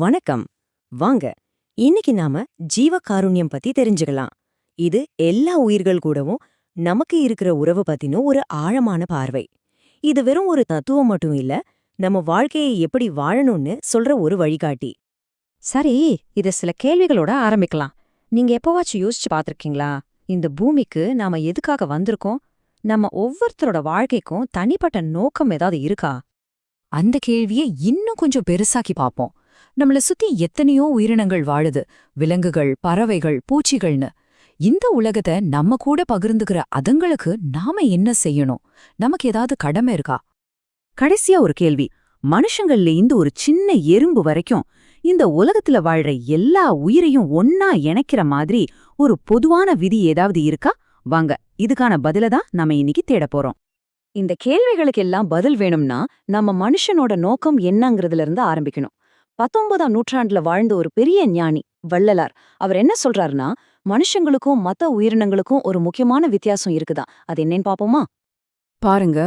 வணக்கம். வாங்க இன்னைக்கு நாம ஜீவகாருண்யம் பத்தி தெரிஞ்சுக்கலாம். இது எல்லா உயிர்கள் கூடவும் நமக்கு இருக்கிற உறவு பத்தின ஒரு ஆழமான பார்வை. இது வெறும் ஒரு தத்துவம் மட்டும் இல்ல நம்ம வாழ்க்கையை எப்படி வாழணும்னு சொல்ற ஒரு வழிகாட்டி. சரி இத சில கேள்விகளோட ஆரம்பிக்கலாம். நீங்க எப்பவாச்சும் யோசிச்சு பாத்திருக்கீங்களா இந்த பூமிக்கு நாம எதுக்காக வந்திருக்கோம்? நம்ம ஒவ்வொருத்தரோட வாழ்க்கைக்கும் தனிப்பட்ட நோக்கம் ஏதாவது இருக்கா? அந்த கேள்வியை இன்னும் கொஞ்சம் பெருசாக்கி பார்ப்போம். நம்மள சுத்தி எத்தனையோ உயிரினங்கள் வாழுது. விலங்குகள் பறவைகள் பூச்சிகள்னு. இந்த உலகத்தை நம்ம கூட பகிர்ந்துக்கிற அதுங்களுக்கு நாம என்ன செய்யணும்? நமக்கு ஏதாவது கடமை இருக்கா? கடைசியா ஒரு கேள்வி. மனுஷங்கள்ல இருந்து ஒரு சின்ன எறும்பு வரைக்கும் இந்த உலகத்துல வாழ்ற எல்லா உயிரையும் ஒன்னா இணைக்கிற மாதிரி ஒரு பொதுவான விதி ஏதாவது இருக்கா? வாங்க இதுக்கான பதில தான் நாம இன்னைக்கு தேடப் போறோம். இந்த கேள்விகளுக்கெல்லாம் பதில் வேணும்னா நம்ம மனுஷனோட நோக்கம் என்னங்கிறதுல இருந்து ஆரம்பிக்கணும். பத்தொன்பதாம் நூற்றாண்டுல வாழ்ந்த ஒரு பெரிய ஞானி வள்ளலார். அவர் என்ன சொல்றாருன்னா மனுஷங்களுக்கும் மத்த உயிரினங்களுக்கும் ஒரு முக்கியமான வித்தியாசம் இருக்குதான் அது என்னன்னு பாப்போமா? பாருங்க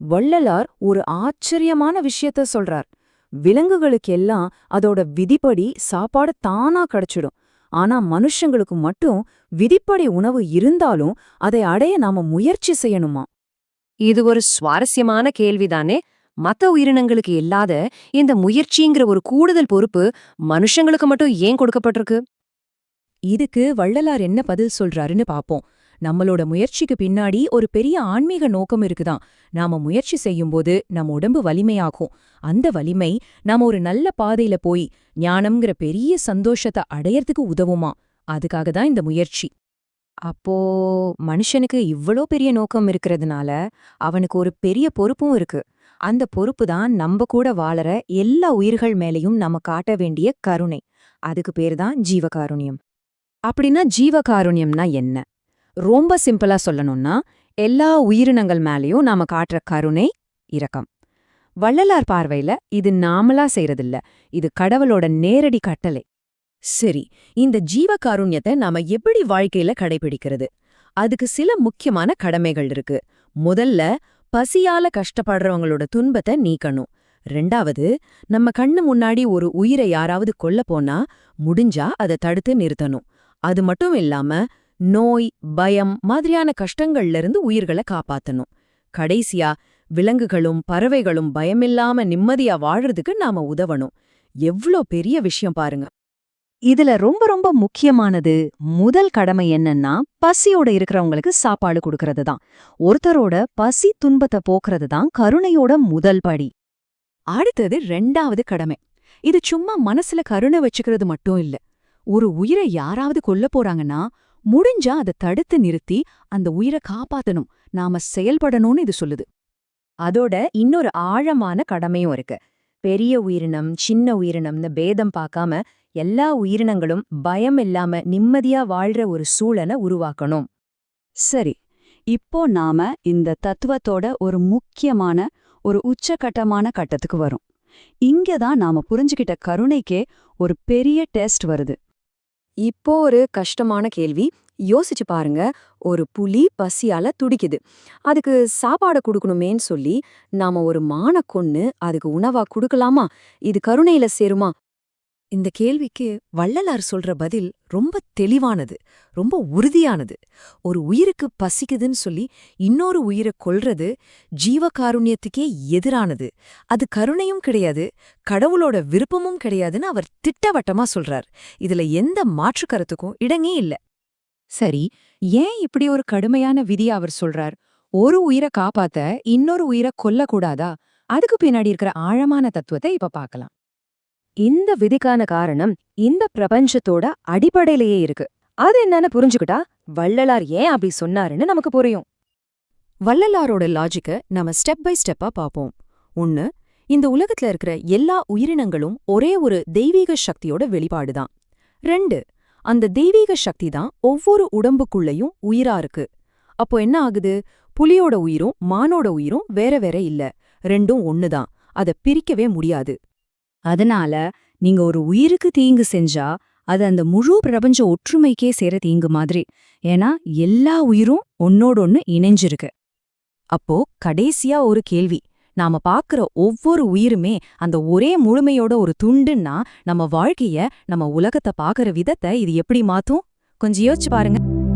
வள்ளலார் ஒரு ஆச்சரியமான விஷயத்த சொல்றார். விலங்குகளுக்கெல்லாம் அதோட விதிப்படி சாப்பாடு தானா கிடைச்சிடும். ஆனா மனுஷங்களுக்கு மட்டும் விதிப்படி உணவு இருந்தாலும் அதை அடைய நாம முயற்சி செய்யணுமா? இது ஒரு சுவாரஸ்யமான கேள்விதானே? மத்த உயிரினங்களுக்கு இல்லாத இந்த முயற்சிங்கிற ஒரு கூடுதல் பொறுப்பு மனுஷங்களுக்கு மட்டும் ஏன் கொடுக்கப்பட்டிருக்கு? இதுக்கு வள்ளலார் என்ன பதில் சொல்றாருன்னு பாப்போம். நம்மளோட முயற்சிக்கு பின்னாடி ஒரு பெரிய ஆன்மீக நோக்கம் இருக்குதான். நாம முயற்சி செய்யும்போது நம்ம உடம்பு வலிமையாகும். அந்த வலிமை நாம ஒரு நல்ல பாதையில போய் ஞானம்ங்கிற பெரிய சந்தோஷத்தை அடையறதுக்கு உதவுமா? அதுக்காக தான் இந்த முயற்சி. அப்போ மனுஷனுக்கு இவ்ளோ பெரிய நோக்கம் இருக்கிறதுனால அவனுக்கு ஒரு பெரிய பொறுப்பும் இருக்கு. அந்த பொறுப்பு தான் நம்ம கூட வாழற எல்லா உயிர்கள் மேலையும் நம்ம காட்ட வேண்டிய கருணை. அதுக்கு பேர் தான் ஜீவகாருண்யம். அப்படின்னா ஜீவகாருண்யம்னா என்ன? ரொம்ப சிம்பிளா சொல்லணும்னா எல்லா உயிரினங்கள் மேலேயும் நாம காட்டுற கருணை இரக்கம். வள்ளலார் பார்வையில இது நாமளா செய்யறதில்ல இது கடவுளோட நேரடி கட்டளை. சரி இந்த ஜீவகாருண்யத்தை நாம எப்படி வாழ்க்கையில கடைபிடிக்கிறது? அதுக்கு சில முக்கியமான கடமைகள் இருக்கு. முதல்ல பசியால கஷ்டப்படுறவங்களோட துன்பத்தை நீக்கணும். ரெண்டாவது நம்ம கண்ணு முன்னாடி ஒரு உயிரை யாராவது கொல்ல போனா முடிஞ்சா அதை தடுத்து நிறுத்தணும். அது மட்டும் இல்லாம நோய் பயம் மாதிரியான கஷ்டங்கள்ல இருந்து உயிர்களை காப்பாத்தணும். கடைசியா விலங்குகளும் பறவைகளும் பயமில்லாம நிம்மதியா வாழறதுக்கு நாம உதவணும். எவ்ளோ பெரிய விஷயம் பாருங்க. இதுல ரொம்ப ரொம்ப முக்கியமானது முதல் கடமை என்னன்னா பசியோட இருக்கிறவங்களுக்கு சாப்பாடு கொடுக்கறது தான் ஒருத்தரோட பசி துன்பத்தை போக்குறது தான் கருணையோட முதல் படி. அடுத்தது ரெண்டாவது கடமை. இது சும்மா மனசுல கருணை வச்சுக்கிறது மட்டும் இல்ல. ஒரு உயிரை யாராவது கொல்ல போறாங்கன்னா முடிஞ்சா அதை தடுத்து நிறுத்தி அந்த உயிரை காப்பாத்தணும். நாம செயல்படணும்னு இது சொல்லுது. அதோட இன்னொரு ஆழமான கடமையும் இருக்கு. பெரிய உயிரினம் சின்ன உயிரினம்னு பேதம் பார்க்காம எல்லா உயிரினங்களும் பயம் இல்லாம நிம்மதியா வாழ்ற ஒரு சூழலை உருவாக்கணும். சரி இப்போ நாம இந்த தத்துவத்தோட ஒரு முக்கியமான ஒரு உச்சகட்டமான கட்டத்துக்கு வரும். இங்க தான் நாம புரிஞ்சுகிட்ட கருணைக்கே ஒரு பெரிய டெஸ்ட் வருது. இப்போ ஒரு கஷ்டமான கேள்வி யோசிச்சு பாருங்க ஒரு புலி பசியால துடிக்குது. அதுக்கு சாப்பாடு கொடுக்கணுமேன்னு சொல்லி நாம ஒரு மானை கொன்னு அதுக்கு உணவா கொடுக்கலாமா? இது கருணையில சேருமா? இந்த கேள்விக்கு வள்ளலார் சொல்ற பதில் ரொம்ப தெளிவானது ரொம்ப உறுதியானது. ஒரு உயிருக்கு பசிக்குதுன்னு சொல்லி இன்னொரு உயிரை கொல்றது ஜீவகாருண்யத்துக்கே எதிரானது. அது கருணையும் கிடையாது கடவுளோட விருப்பமும் கிடையாதுன்னு அவர் திட்டவட்டமா சொல்றார். இதுல எந்த மாற்று கருத்துக்கும் இடங்கே இல்ல. சரி ஏன் இப்படி ஒரு கடுமையான விதியை அவர் சொல்றார்? ஒரு உயிரை காப்பாத்த இன்னொரு உயிரை கொல்லக்கூடாதா? அதுக்கு பின்னாடி இருக்கிற ஆழமான தத்துவத்தை இப்ப பார்க்கலாம். இந்த விதிக்கான காரணம் இந்த பிரபஞ்சத்தோட அடிப்படையிலேயே இருக்கு. அது என்னன்னு புரிஞ்சுக்கிட்டா வள்ளலார் ஏன் அப்படி சொன்னாருன்னு நமக்கு புரியும். வள்ளலாரோட லாஜிக்க நாம ஸ்டெப் பை ஸ்டெப்பா பாப்போம் ஒன்னு இந்த உலகத்துல இருக்கிற எல்லா உயிரினங்களும் ஒரே ஒரு தெய்வீக சக்தியோட வெளிப்பாடுதான். ரெண்டு அந்த தெய்வீக சக்தி தான் ஒவ்வொரு உடம்புக்குள்ளயும் உயிரா இருக்கு. அப்போ என்ன ஆகுது? புலியோட உயிரும் மானோட உயிரும் வேற வேற இல்ல. ரெண்டும் ஒண்ணுதான். அத பிரிக்கவே முடியாது. அதனால நீங்க ஒரு உயிருக்கு தீங்கு செஞ்சா அது அந்த முழு பிரபஞ்ச ஒற்றுமைக்கே சேர தீங்கு மாதிரி. ஏன்னா எல்லா உயிரும் ஒன்னோடொன்னு இணைஞ்சிருக்கு. அப்போ கடைசியா ஒரு கேள்வி. நாம பாக்குற ஒவ்வொரு உயிருமே அந்த ஒரே முழுமையோட ஒரு துண்டுன்னா நம்ம வாழ்க்கைய நம்ம உலகத்தை பாக்குற விதத்தை இது எப்படி மாத்தும்? கொஞ்சம் யோசிச்சு பாருங்க.